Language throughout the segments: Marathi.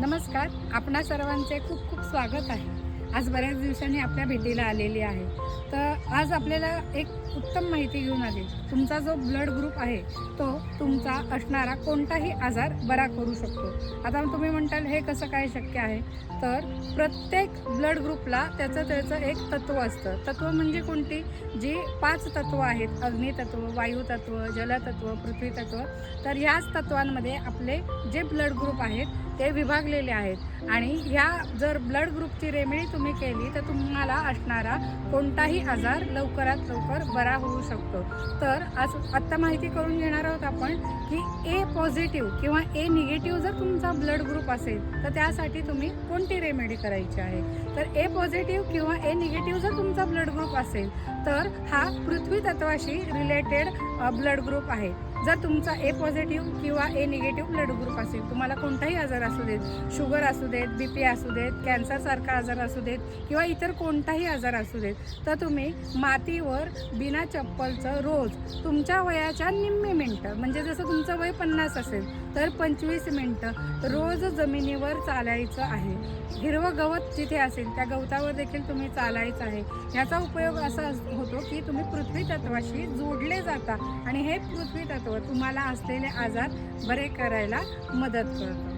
नमस्कार आपणा सर्वांचे खूप खूप स्वागत आहे. आज बऱ्याच दिवसांनी आपल्या भेटीला आलेली आहे. तर आज आपल्याला एक उत्तम माहिती घेऊन आली. तुमचा जो ब्लड ग्रुप आहे तो तुमचा असणारा कोणताही आजार बरा करू शकतो. आता तुम्ही म्हणताल हे कसं काय शक्य आहे? तर प्रत्येक ब्लड ग्रुपला त्याचं त्याचं एक तत्व असतं. तत्व म्हणजे कोणती? जी पाच तत्व आहेत. अग्नितत्व वायुतत्व जलतत्व पृथ्वीतत्व तर ह्याच तत्वांमध्ये आपले जे ब्लड ग्रुप आहेत ते विभागलेले आहेत. आणि ह्या जर ब्लड ग्रुपची रेमेडी तुम्ही केली तर तुम्हाला असणारा कोणताही आजार लवकरात लवकर बरा होऊ शकतो. तर आज आत्ता माहिती करून घेणार आहोत आपण की ए पॉझिटिव्ह किंवा ए निगेटिव्ह जर तुमचा ब्लड ग्रुप असेल तर त्यासाठी तुम्ही कोणती रेमेडी करायची आहे? तर ए पॉझिटिव्ह किंवा ए निगेटिव्ह जर तुमचा ब्लड ग्रुप असेल तर हा पृथ्वी तत्वाशी रिलेटेड ब्लड ग्रुप आहे. जर तुमचा ए पॉझिटिव्ह किंवा ए निगेटिव्ह ब्लड ग्रुप असेल तुम्हाला कोणताही आजार असू देत शुगर असू देत बी पी असू देत कॅन्सरसारखा आजार असू देत किंवा इतर कोणताही आजार असू देत तर तुम्ही मातीवर बिना चप्पलचं रोज तुमच्या वयाच्या निम्मे मिनटं म्हणजे जसं तुमचं वय पन्नास असेल तर पंचवीस मिनटं रोज जमिनीवर चालायचं आहे. हिरवं गवत जिथे असेल त्या गवतावर देखील तुम्ही चालायचं आहे. याचा उपयोग असा अस- होतो की तुम्ही पृथ्वी तत्वाशी जोडले जाता आणि हे पृथ्वी तत्व तुम्हाला असलेले आजार बरे करायला मदत करतं.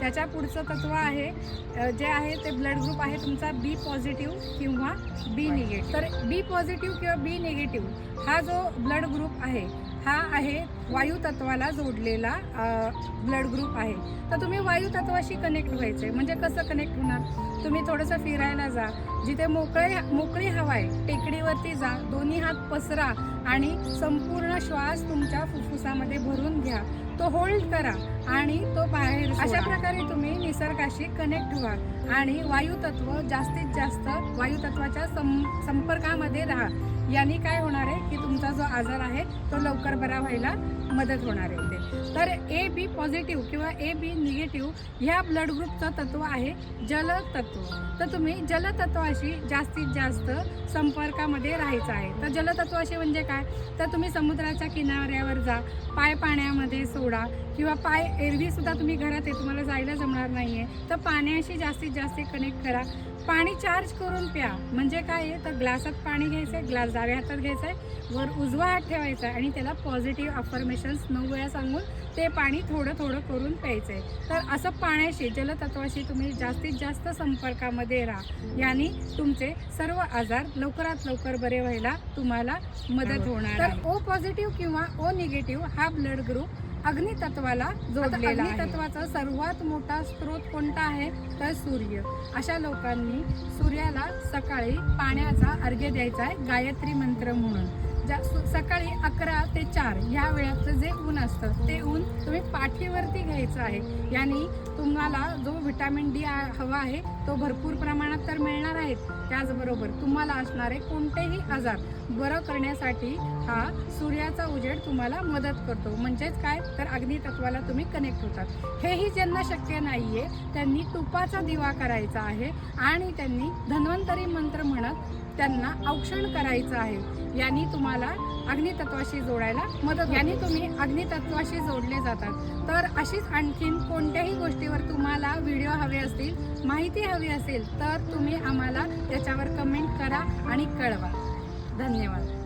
त्याच्या पुढचं तत्व आहे जे आहे ते ब्लड ग्रुप आहे तुमचा बी पॉझिटिव्ह किंवा बी निगेटिव्ह तर बी पॉझिटिव्ह किंवा बी निगेटिव्ह हा जो ब्लड ग्रुप आहे हा आहे वायुतत्वाला जोडलेला ब्लड ग्रुप आहे. तर तुम्ही वायुतत्वाशी कनेक्ट कनेक्ट आहे म्हणजे कसं कनेक्ट होणार? तुम्ही थोडंसं फिरायला जा. जिथे मोकळे मोकळी हवा आहे टेकडीवरती जा. दोन्ही हात पसरा आणि संपूर्ण श्वास तुमच्या फुफ्फुसामध्ये भरून घ्या. तो होल्ड करा आणि तो बाहेर अशा प्रकारे तुम्ही निसर्गाशी कनेक्ट व्हा आणि वायुतत्व जास्तीत जास्त वायुतत्वाच्या सं संपर्कामध्ये राहा. याने काय होणार आहे की तुमचा जो आजार आहे तो लवकर बरा व्हायला मदत होणार आहे. तर ए बी पॉझिटिव्ह किंवा ए बी निगेटिव्ह ह्या ब्लड ग्रुपचं तत्व आहे जलतत्व. तर तुम्ही जलतत्वाशी जास्तीत जास्त संपर्कामध्ये राहायचं आहे. तर जलतत्वाशी म्हणजे काय? तर तुम्ही समुद्राच्या किनाऱ्यावर जा पाय पाण्यामध्ये सोडा किंवा पाय एरवी सुद्धा तुम्ही घरात आहे तुम्हाला जायला जमणार नाही आहे तर पाण्याशी जास्तीत जास्त कनेक्ट करा. पाणी चार्ज करून प्या. म्हणजे काय आहे? तर ग्लासात पाणी घ्यायचं आहे ग्लास डाव्या हातात घ्यायचा आहे वर उजवा हात ठेवायचा आहे आणि त्याला पॉझिटिव्ह अफर्मेशन्स नऊ वेळा सांगून ते पाणी थोडं थोडं करून प्यायचं आहे तर असं पाण्याशी जलतत्वाशी तुम्ही जास्तीत जास्त संपर्कामध्ये राहा. याने तुमचे सर्व आजार लवकरात लवकर बरे व्हायला तुम्हाला मदत होणार तर ओ पॉझिटिव्ह किंवा ओ निगेटिव्ह हा ब्लड ग्रुप अग्नितत्वाला जोडलेला अग्नितत्वाचा सर्वात मोठा स्रोत कोणता आहे? तर सूर्य. अशा लोकांनी सूर्याला सकाळी पाण्याचा अर्घ्य द्यायचा आहे गायत्री मंत्र म्हणून. ज्या सु- सकाळी अकरा ते चार ह्या वेळातलं जे ऊन असतं ते ऊन तुम्ही पाठीवरती घ्यायचं आहे. याने तुम्हाला जो व्हिटॅमिन डी आ- हवा आहे तो भरपूर प्रमाणात तर मिळणार आहेत त्याचबरोबर तुम्हाला असणारे कोणतेही आजार बरं करण्यासाठी हा सूर्याचा उजेड तुम्हाला मदत करतो. म्हणजेच काय? तर अग्नितत्वाला तुम्ही कनेक्ट होतात. हेही ज्यांना शक्य नाही आहे त्यांनी तुपाचा दिवा करायचा आहे आणि त्यांनी धन्वंतरी मंत्र म्हणत त्यांना औक्षण करायचं आहे. यांनी तुम्हाला अग्नितत्वाशी जोडायला मदत यांनी तुम्ही अग्नितत्वाशी जोडले जातात. तर अशीच आणखीन कोणत्याही गोष्टीवर तुम्हाला व्हिडिओ हवे असतील माहिती हवी असेल तर तुम्ही आम्हाला त्याच्यावर कमेंट करा आणि कळवा. धन्यवाद.